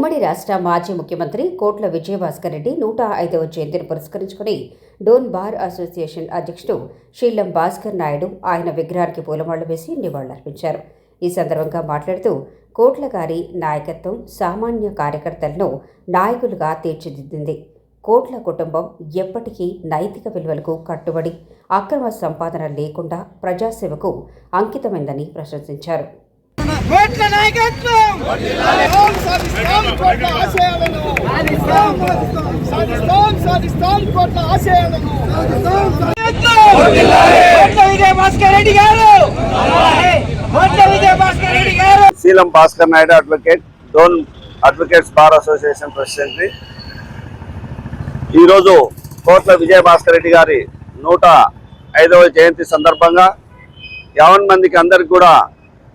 ఉమ్మడి రాష్ట్ర మాజీ ముఖ్యమంత్రి కోట్ల విజయభాస్కర్ రెడ్డి నూట ఐదవ జయంతిని పురస్కరించుకుని డోన్ బార్ అసోసియేషన్ అధ్యక్షుడు షీలం భాస్కర్ నాయుడు ఆయన విగ్రహానికి పూలమాళ్ళు వేసి నివాళులర్పించారు. ఈ సందర్భంగా మాట్లాడుతూ కోట్ల గారి నాయకత్వం సామాన్య కార్యకర్తలను నాయకులుగా తీర్చిదిద్దింది. కోట్ల కుటుంబం ఎప్పటికీ నైతిక విలువలకు కట్టుబడి అక్రమ సంపాదన లేకుండా ప్రజాసేవకు అంకితమైందని ప్రశంసించారు. కోట్ల నాయకత్వం! కోట్ల ఆశయాలను. సాధిస్తాం సాధిస్తాం కోట్ల ఆశయాలను. కోట్ల విజయ భాస్కర్ రెడ్డి గారు. కోట్ల విజయ భాస్కర్ రెడ్డి గారు. Seelam Bhaskar Naidu advocate Dhone advocates bar association president ఈరోజు కోట్ల విజయ భాస్కర్ రెడ్డి గారి నూట ఐదవ జయంతి సందర్భంగా యావన్ మందికి అందరికి కూడా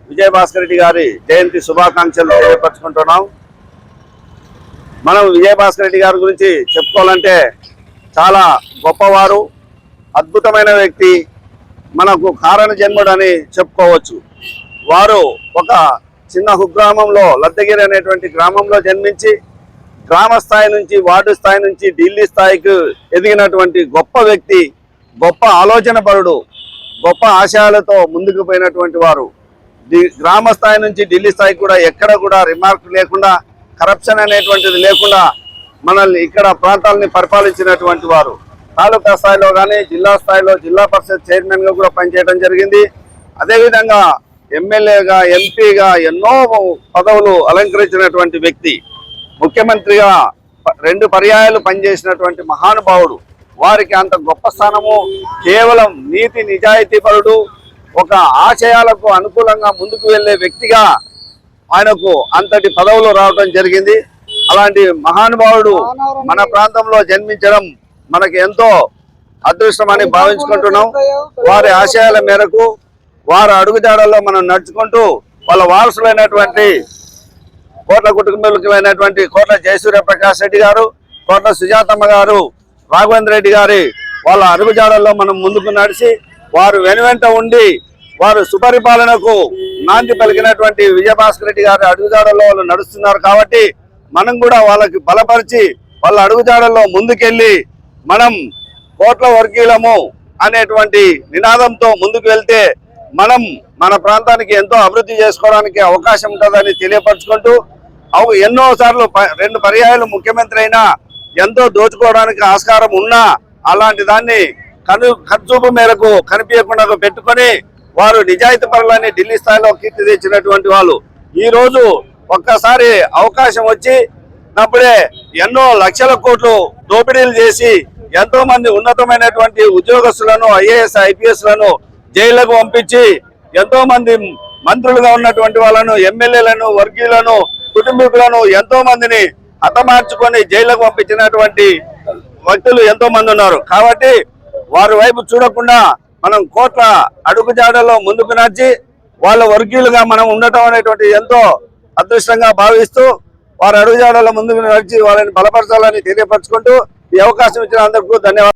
విజయ భాస్కర్ రెడ్డి గారి జయంతి శుభాకాంక్షలు తెలియపరచుకుంటున్నాం. మనం విజయభాస్కర్ రెడ్డి గారి గురించి చెప్పుకోవాలంటే చాలా గొప్పవారు అద్భుతమైన వ్యక్తి మనకు కారణ జన్ముడు అని చెప్పుకోవచ్చు. వారు ఒక చిన్న కుగ్రామంలో లద్దగిరి అనేటువంటి గ్రామంలో జన్మించి గ్రామ స్థాయి నుంచి వార్డు స్థాయి నుంచి ఢిల్లీ స్థాయికి ఎదిగినటువంటి గొప్ప వ్యక్తి గొప్ప ఆలోచన పరుడు గొప్ప ఆశయాలతో ముందుకు పోయినటువంటి వారు. ది- గ్రామ స్థాయి నుంచి ఢిల్లీ స్థాయికి కూడా ఎక్కడ కూడా రిమార్క్ లేకుండా కరప్షన్ అనేటువంటిది లేకుండా మనల్ని ఇక్కడ ప్రాంతాలని పరిపాలించినటువంటి వారు. తాలూకా స్థాయిలో కానీ జిల్లా స్థాయిలో జిల్లా పరిషత్ చైర్మన్గా కూడా పనిచేయడం జరిగింది. అదేవిధంగా ఎమ్మెల్యేగా ఎంపీగా ఎన్నో పదవులు అలంకరించినటువంటి వ్యక్తి ముఖ్యమంత్రిగా రెండు పర్యాయాలు పనిచేసినటువంటి మహానుభావుడు. వారికి అంత గొప్ప స్థానము కేవలం నీతి నిజాయితీ పరుడు ఒక ఆశయాలకు అనుకూలంగా ముందుకు వెళ్ళే వ్యక్తిగా ఆయనకు అంతటి పదవులు రావడం జరిగింది. అలాంటి మహానుభావుడు మన ప్రాంతంలో జన్మించడం మనకి ఎంతో అదృష్టమని భావించుకుంటున్నాం. వారి ఆశయాల మేరకు వారి అడుగుజాడల్లో మనం నడుచుకుంటూ వాళ్ళ వారసులైనటువంటి కోట్ల కుటుంబీకులైనటువంటి కోట్ల జయసూర్య ప్రకాష్ రెడ్డి గారు కోట్ల సుజాతమ్మ గారు రాఘవేంద్ర రెడ్డి గారి వాళ్ళ అడుగుజాడల్లో మనం ముందుకు నడిచి వారు వెనువెంట ఉండి వారు సుపరిపాలనకు నాంది పలికినటువంటి విజయభాస్కర్ రెడ్డి గారి అడుగుజాడల్లో వాళ్ళు నడుస్తున్నారు కాబట్టి మనం కూడా వాళ్ళకి బలపరిచి వాళ్ళ అడుగుజాడల్లో ముందుకెళ్ళి మనం కోట్ల వర్గీయులము అనేటువంటి నినాదంతో ముందుకు వెళ్తే మనం మన ప్రాంతానికి ఎంతో అభివృద్ధి చేసుకోవడానికి అవకాశం ఉంటుందని తెలియపరచుకుంటూ అవు ఎన్నోసార్లు ప- రెండు పర్యాయాలు ముఖ్యమంత్రి అయినా ఎంతో దోచుకోవడానికి ఆస్కారం ఉన్నా అలాంటి దాన్ని కను ఖర్చూపు మేరకు కనిపించకుండా పెట్టుకొని వారు నిజాయితీ పరులని ఢిల్లీ స్థాయిలో కీర్తి తెచ్చినటువంటి వాళ్ళు. ఈ రోజు ఒక్కసారి అవకాశం వచ్చి అప్పుడే ఎన్నో లక్షల కోట్లు దోపిడీలు చేసి ఎంతో మంది ఉన్నతమైనటువంటి ఉద్యోగస్తులను ఐఏఎస్ ఐపీఎస్లను జైళ్ళకు పంపించి ఎంతో మంది మంత్రులుగా ఉన్నటువంటి వాళ్ళను ఎమ్మెల్యేలను వర్గీయులను కుటుంబీకులను ఎంతో మందిని హతమార్చుకొని జైళ్ళకు పంపించినటువంటి వ్యక్తులు ఎంతో మంది ఉన్నారు. కాబట్టి వారి వైపు చూడకుండా మనం కోట్ల అడుగుజాడలో ముందుకు నడిచి వాళ్ళ వర్గీయులుగా మనం ఉండటం అనేటువంటి ఎంతో అదృష్టంగా భావిస్తూ వారు అడుగుజాడలో ముందుకు నడిచి వాళ్ళని బలపరచాలని తెలియపరచుకుంటూ ఈ అవకాశం ఇచ్చిన అందరికీ ధన్యవాదాలు.